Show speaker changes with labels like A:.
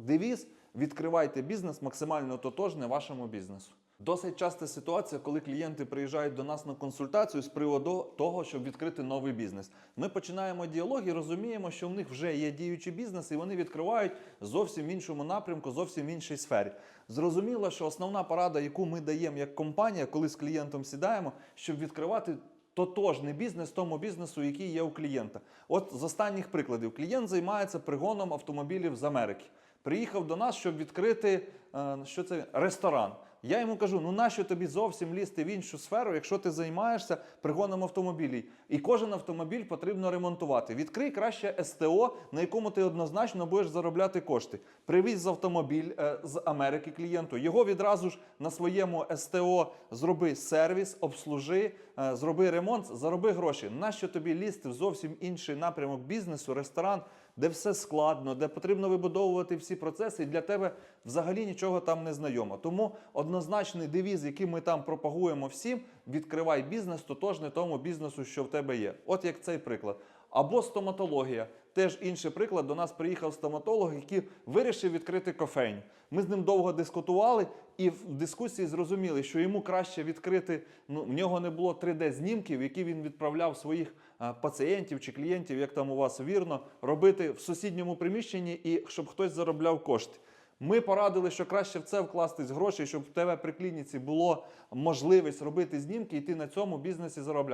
A: девіз відкривайте бізнес максимально тотожний вашому бізнесу. Досить часта ситуація, коли клієнти приїжджають до нас на консультацію з приводу того, щоб відкрити новий бізнес. Ми починаємо діалог і розуміємо, що в них вже є діючий бізнес, і вони відкривають зовсім в іншому напрямку, зовсім в іншій сфері. Зрозуміло, що основна порада, яку ми даємо як компанія, коли з клієнтом сідаємо, щоб відкривати тотожний бізнес тому бізнесу, який є у клієнта. От з останніх прикладів клієнт займається пригоном автомобілів з Америки. Приїхав до нас, щоб відкрити е, що це ресторан. Я йому кажу: ну нащо тобі зовсім лізти в іншу сферу, якщо ти займаєшся пригоном автомобілів? І кожен автомобіль потрібно ремонтувати. Відкрий краще СТО, на якому ти однозначно будеш заробляти кошти. Привіз автомобіль е, з Америки клієнту. Його відразу ж на своєму СТО зроби сервіс, обслужи, е, зроби ремонт, зароби гроші. Нащо тобі лізти в зовсім інший напрямок бізнесу, ресторан, де все складно, де потрібно вибудовувати всі процеси, і для тебе взагалі нічого там не знайомо. Тому однозначний девіз, який ми там пропагуємо всім, відкривай бізнес тотожний тому бізнесу, що в тебе є. От як цей приклад. Або стоматологія. Теж інший приклад. До нас приїхав стоматолог, який вирішив відкрити кофейню. Ми з ним довго дискутували і в дискусії зрозуміли, що йому краще відкрити. Ну, в нього не було 3D-знімків, які він відправляв своїх пацієнтів чи клієнтів, як там у вас вірно, робити в сусідньому приміщенні і щоб хтось заробляв кошти. Ми порадили, що краще в це вкластись гроші, щоб в тебе при клініці було можливість робити знімки, і ти на цьому бізнесі заробляв.